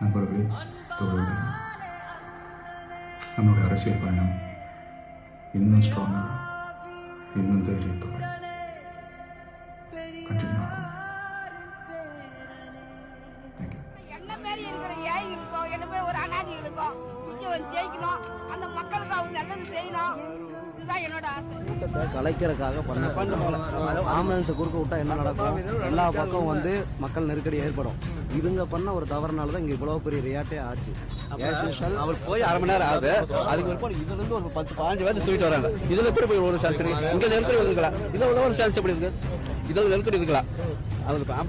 நண்பர்களே தோழர்களே நம்மளுடைய அரசியல் பயணம் இன்னும் ஸ்ட்ராங்காக இன்னும் தைரியத்தோட கண்டினியூ ஆகும் என்ன மாரி இருக்கிற ஏழைகளுக்கும் என்ன போய் ஒரு அனாதைகளுக்கும் இங்க வந்து ஜெயிக்கணும். அந்த மக்களுக்கு அவங்க நல்லது செய்யணும். இதுதான் என்னோட ஆசை. கூட்டத்தை கலைக்கிறதுக்காக பண்ண ஆம்புலன்ஸை குறுக்க விட்டா என்ன நடக்கும்? எல்லா பக்கம் வந்து மக்கள் நெருக்கடி ஏற்படும். இவங்க பண்ண ஒரு தவறுனால தான் இங்க இவ்வளவு பெரிய ரியாட்டே ஆச்சு. அவர் போய் அரை மணி நேரம் ஆகுது. அதுக்கு பிற்பாடு இதுல இருந்து ஒரு பத்து பதினஞ்சு பேர் தூக்கிட்டு வராங்க. இதுல எப்படி போய் ஒரு சான்ஸ் இருக்கு? இங்க நெருக்கடி இருக்கலாம் இதுல உள்ள ஒரு சான்ஸ் எப்படி இருக்கு? இதுல நெருக்கடி இருக்கலாம்.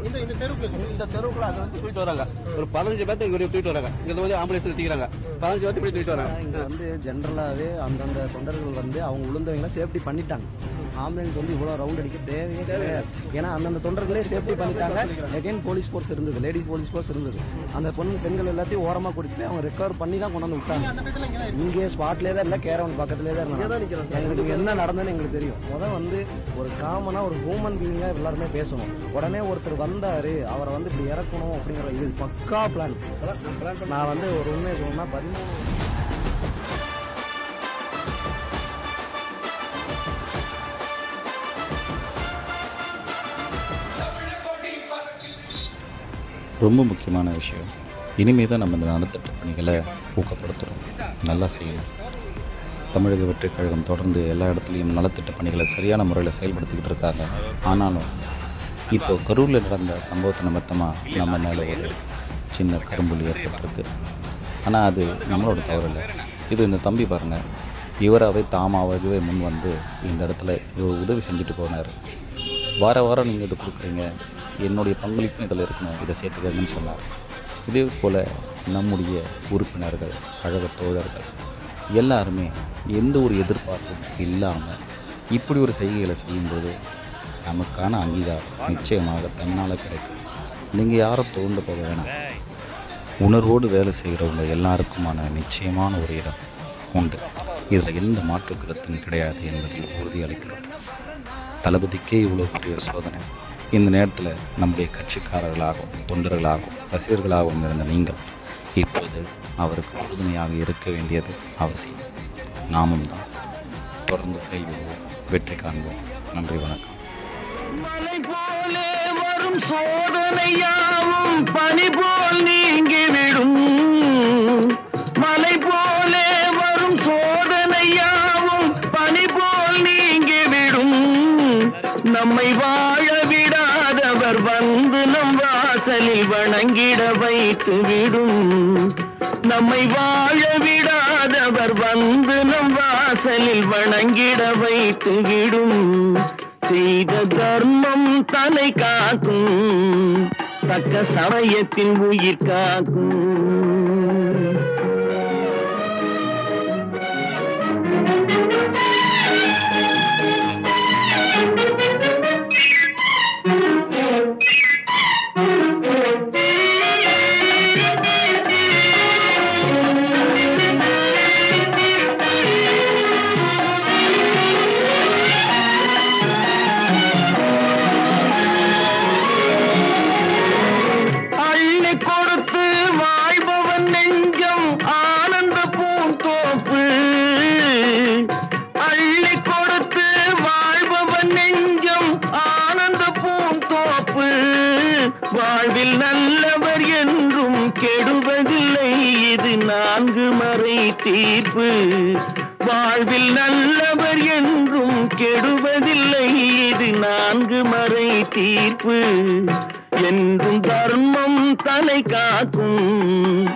இந்த இந்த தெருவுக்குள்ள இந்த தெருவுக்குள்ள அதை வந்து தூக்கிட்டு வராங்க. ஒரு பதினஞ்சு பேர்த்து இங்க தூக்கிட்டு வராங்க. இங்க வந்து ஆம்புலன்ஸ் தூக்கிறாங்க பதினஞ்சு பேர்த்து இப்படி தூக்கிட்டு வராங்க. இங்க வந்து ஜென்ரலாவே அந்தந்த தொண்டர்கள் வந்து அவங்க விழுந்தவங்களை சேஃப்டி பண்ணிட்டாங்க. ஆம்புலன்ஸ் வந்து இவ்வளவு ரவுண்ட் அடிக்க தேவையே கிடையாது. ஏன்னா அந்தந்த தொண்டர்களே சேஃப்டி பண்ணிட்டாங்க. எகைன் போலீஸ் ஃபோர்ஸ் இருந்தது. லேடி போலீஸ் ஃபோர்ஸ் இருந்தது. அந்த பொண்ணு பெண்கள் எல்லாத்தையும் ஓரமா கூட்டிட்டு போய் அவங்க ரெக்கவர் பண்ணி தான் கொண்டு வந்து விட்டாங்க. இங்கே ஸ்பாட்லேயே தான் இல்லை கேரவன் பக்கத்துலேயே தான் இருந்தாங்க எங்களுக்கு என்ன நடந்ததுன்னு எங்களுக்கு தெரியும். முதல் வந்து ஒரு காமனா ஒரு ஹியூமன் பீயிங்கா எல்லாருமே பேசணும். உடனே ஒருத்தர் வந்தாரு. அவரை வந்து இப்படி இறக்கணும் அப்படிங்கிற இது பக்கா பிளான் நான் வந்து ஒரு உண்மை சொல்லணும்னா பதிமூணு ரொம்ப முக்கியமான விஷயம். இனிமே தான் நம்ம இந்த நலத்திட்ட பணிகளை ஊக்கப்படுத்துகிறோம் நல்லா செய்யணும். தமிழக வெற்றிக் கழகம் தொடர்ந்து எல்லா இடத்துலையும் நலத்திட்ட பணிகளை சரியான முறையில் செயல்படுத்திக்கிட்டு இருக்காங்க. ஆனாலும் இப்போ கரூரில் நடந்த சம்பவத்தை நிமித்தமாக நம்ம மேலே ஒரு சின்ன கரும்புலி ஏற்பட்டிருக்கு. ஆனால் அது நம்மளோட தவறு இல்லை இது இந்த தம்பி பாருங்கள் இவராகவே தாமாகவே முன் வந்து இந்த இடத்துல இவர் உதவி செஞ்சுட்டு போனார். வார வாரம் நீங்கள் இது கொடுக்குறீங்க. என்னுடைய பங்களிப்பும் இதில் இருக்கணும். இதை சேர்த்துக்கங்கன்னு சொன்னார். இதே போல் நம்முடைய உறுப்பினர்கள் கழக தோழர்கள் எல்லாருமே எந்த ஒரு எதிர்பார்ப்பும் இல்லாமல் இப்படி ஒரு செய்கைகளை செய்யும்போது நமக்கான அங்கீகாரம் நிச்சயமாக தன்னால் கிடைக்கும். நீங்கள் யாரும் தோண்டு போக வேணாம். உணர்வோடு வேலை செய்கிறவங்க எல்லாருக்குமான நிச்சயமான ஒரு இடம் உண்டு. இதில் எந்த மாற்று கருத்தும் கிடையாது என்பதில் உறுதியளிக்கிறோம் தளபதிக்கே இவ்வளோ பெரிய சோதனை. இந்த நேரத்தில் நம்முடைய கட்சிக்காரர்களாகவும் தொண்டர்களாகவும் ரசிகர்களாகவும் இருந்த நீங்கள் இப்போது அவருக்கு உறுதுணையாக இருக்க வேண்டியது அவசியம். நாமும் தான். தொடர்ந்து செய்வோம். வெற்றி காண்போம். நன்றி வணக்கம். மலை போலே வரும் சோதனையாவும் பனி போல் நீங்கிவிடும். மலை போலே வரும் சோதனையாவும் பனி போல் நீங்கிவிடும். நம்மை வாழ விடாதவர் வந்து நம் வாசலில் வணங்கிட வைத்து விடும். நம்மை வாழ விடாதவர் வந்து நம் வாசலில் வணங்கிட வைத்து விடும். செய்த தர்மம் தலை காக்கும் தக்க சமயத்தின் உயிர் காக்கும். ஆனந்த பூந்தோப்பு அள்ளி கொடுத்து வாழ்பவன் நெஞ்சம் ஆனந்த பூந்தோப்பு வாழ்வில் நல்லவர் என்றும் கெடுவதில்லை இது நான்கு மறை தீர்ப்பு. வாழ்வில் நல்லவர் என்றும் கெடுவதில்லை இது நான்கு மறை தீர்ப்பு. என்றும் தர்மம் தலை காக்கும்.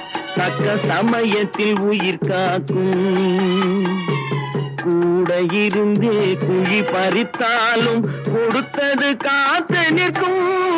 தக்க சமயத்தில் உயிர் காக்கும். கூட இருந்தே குழி பறித்தாலும் கொடுத்தது காத்து நிற்கும்.